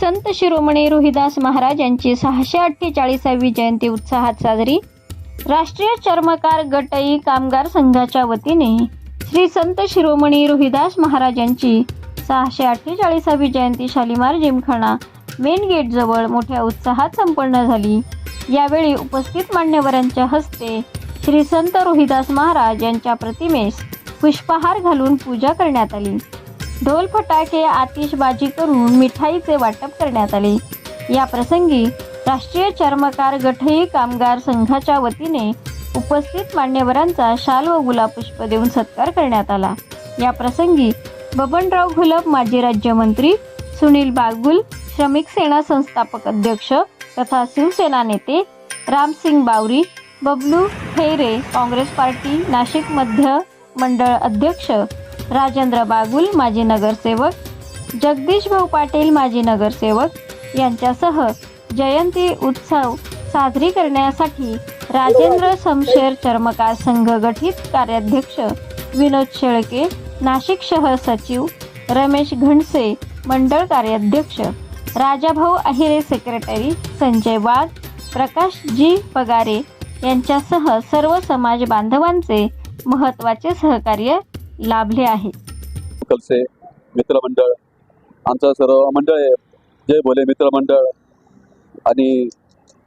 संत शिरोमणी रोहिदास महाराज यांची सहाशे अठ्ठेचाळीसावी जयंती उत्साहात साजरी. राष्ट्रीय चर्मकार गटई कामगार संघाच्या वतीने श्री संत शिरोमणी रोहिदास महाराज यांची सहाशे अठ्ठेचाळीसावी जयंती शालिमार जिमखाना मेन गेटजवळ मोठ्या उत्साहात संपन्न झाली. यावेळी उपस्थित मान्यवरांच्या हस्ते श्री संत रोहिदास महाराज यांच्या प्रतिमेस पुष्पहार घालून पूजा करण्यात आली. ढोल फटाके आतिषबाजी करून मिठाईचे वाटप करण्यात आले. या प्रसंगी राष्ट्रीय चर्मकार गठई कामगार संघाच्या वतीने उपस्थित मान्यवरांचा शाल व गुलाबपुष्प देऊन सत्कार करण्यात आला. या प्रसंगी बबनराव घुलप माजी राज्यमंत्री सुनील बागुल श्रमिक सेना संस्थापक अध्यक्ष तथा शिवसेना नेते रामसिंग बावरी बबलू खैरे काँग्रेस पार्टी नाशिक मध्य मंडळ अध्यक्ष राजेंद्र बागुल माजी नगरसेवक. जगदीश भाऊ पाटील माजी नगरसेवक. यांच्यासह जयंती उत्सव साजरी करण्यासाठी राजेंद्र समशेर चर्मकार संघ गठीत कार्याध्यक्ष विनोद शेळके नाशिक शहर सचिव रमेश घणसे मंडळ कार्याध्यक्ष राजाभाऊ अहिरे सेक्रेटरी संजय वाघ प्रकाश जी पगारे यांच्यासह सर्व समाज बांधवांचे महत्त्वाचे सहकार्य लाभले आहे. कलसे मित्रमंडळ आमचं सर्व मंडळ आहे. जय भोले मित्रमंडळ आणि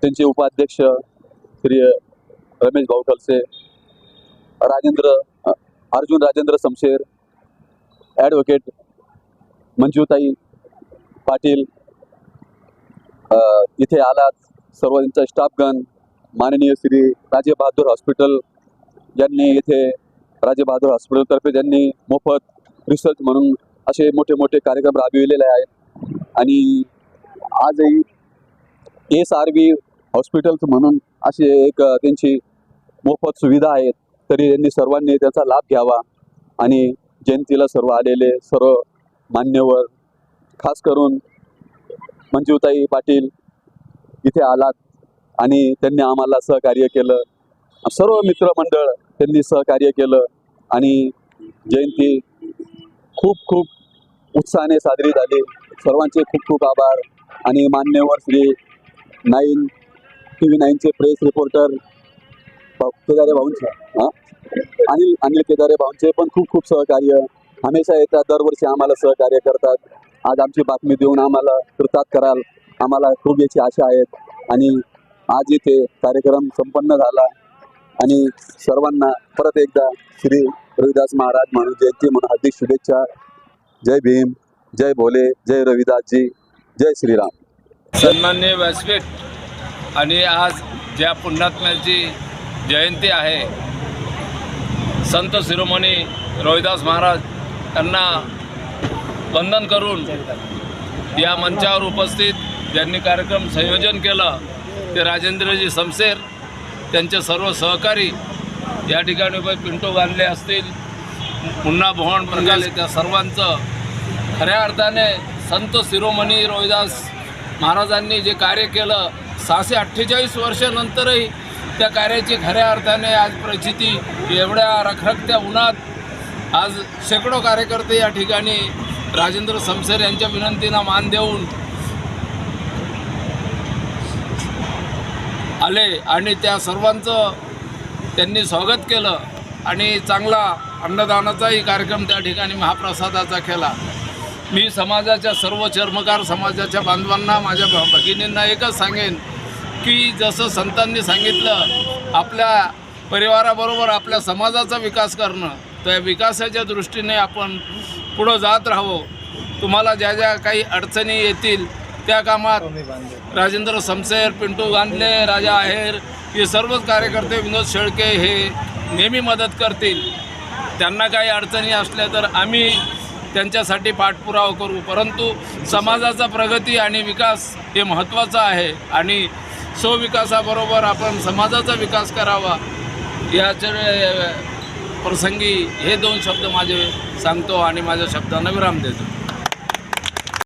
त्यांचे उपाध्यक्ष श्री रमेश भाऊ कलसे राजेंद्र अर्जुन राजेंद्र समशेर ॲडव्होकेट मंजूताई पाटील इथे आलात. सर्व त्यांचा स्टाफगण माननीय श्री राजे बहादूर हॉस्पिटल यांनी इथे राजेबहादूर हॉस्पिटलतर्फे त्यांनी मोफत रिसर्च म्हणून असे मोठे मोठे कार्यक्रम राबविलेले आहेत. आणि आजही एस आर बी हॉस्पिटल्स म्हणून असे एक त्यांची मोफत सुविधा आहेत. तरी त्यांनी सर्वांनी त्याचा लाभ घ्यावा. आणि जयंतीला सर्व आलेले सर्व मान्यवर खास करून मंजूताई पाटील इथे आलात. आणि त्यांनी आम्हाला सहकार्य केलं. सर्व मित्रमंडळ त्यांनी सहकार्य केलं आणि जयंती खूप खूप उत्साहाने साजरी झाली. सर्वांचे खूप खूप आभार आणि मान्यवर श्री नाईन टी व्ही नाईनचे प्रेस रिपोर्टर केदारे भाऊंचे हां? अनिल अनिल केदारे भाऊंचे पण खूप खूप सहकार्य. हमेशा येतात दरवर्षी आम्हाला सहकार्य करतात. आज आमची बातमी देऊन आम्हाला कृतात कराल. आम्हाला खूप याची आशा आहेत. आणि आज इथे कार्यक्रम संपन्न झाला. आणि सर्वांना परत एकदा श्री रविदास महाराज म्हणू जयंती म्हणून हार्दिक शुभेच्छा. जय भीम जय भोले जय रविदासजी जय श्रीराम. सन्मान्य व्यासपीठ आणि आज ज्या पुण्यात्म्याची जयंती आहे संत शिरोमणी रोहिदास महाराज यांना वंदन करून या मंचावर उपस्थित ज्यांनी कार्यक्रम संयोजन केलं ते राजेंद्रजी समसेर त्यांचे सर्व सहकारी या ठिकाणी पिंटो बांधले असतील पुन्हा भवन बंगाले त्या सर्वांचं. खऱ्या अर्थाने संत शिरोमणी रोहिदास महाराजांनी जे कार्य केलं सहाशे अठ्ठेचाळीस वर्षानंतरही त्या कार्याची खऱ्या अर्थाने आज प्रचिती एवढ्या रखरखत्या उन्हात आज शेकडो कार्यकर्ते या ठिकाणी राजेंद्र समसेर यांच्या विनंतीनं मान देऊन आले आणि त्या सर्वांचं त्यांनी स्वागत केलं आणि चांगला अन्नदानाचाही कार्यक्रम त्या ठिकाणी महाप्रसादाचा केला. मी समाजाच्या सर्व चर्मकार समाजाच्या बांधवांना माझ्या भ- भगिनींना एकच सांगेन की जसं संतांनी सांगितलं आपल्या परिवाराबरोबर आपल्या समाजाचा विकास करणं त्या विकासाच्या दृष्टीने आपण पुढं जात राहावं. तुम्हाला ज्या ज्या काही अडचणी येतील त्या कामात राजेंद्र समसेर पिंटू गांधले राजा आहेर हे सर्वच कार्यकर्ते विनोद शेळके हे नेहमी मदत करतील. त्यांना काही अडचणी असल्या तर आम्ही त्यांच्यासाठी पाठपुरावा करू. परंतु समाजाचा प्रगती आणि विकास हे महत्त्वाचं आहे आणि स्वविकासाबरोबर आपण समाजाचा विकास करावा याच्या प्रसंगी हे दोन शब्द माझे सांगतो आणि माझ्या शब्दांना विराम देतो.